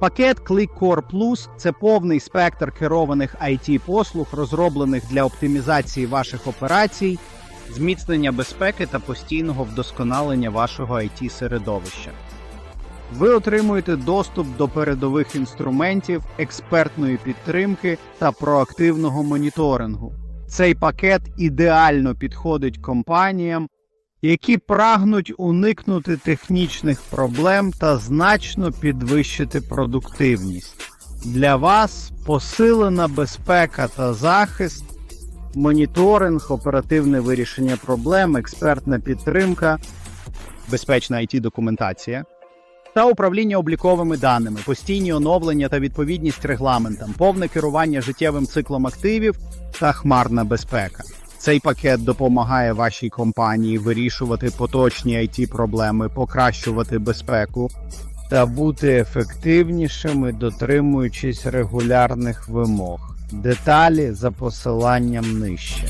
Пакет ClickCore Plus – це повний спектр керованих it послуг, розроблених для оптимізації ваших операцій, зміцнення безпеки та постійного вдосконалення вашого it середовища. Ви отримуєте доступ до передових інструментів, експертної підтримки та проактивного моніторингу. Цей пакет ідеально підходить компаніям, які прагнуть уникнути технічних проблем та значно підвищити продуктивність. Для вас посилена безпека та захист, моніторинг, оперативне вирішення проблем, експертна підтримка, безпечна it документація та управління обліковими даними, постійні оновлення та відповідність регламентам, повне керування життєвим циклом активів та хмарна безпека. Цей пакет допомагає вашій компанії вирішувати поточні it проблеми, покращувати безпеку та бути ефективнішими, дотримуючись регулярних вимог. Деталі за посиланням нижче.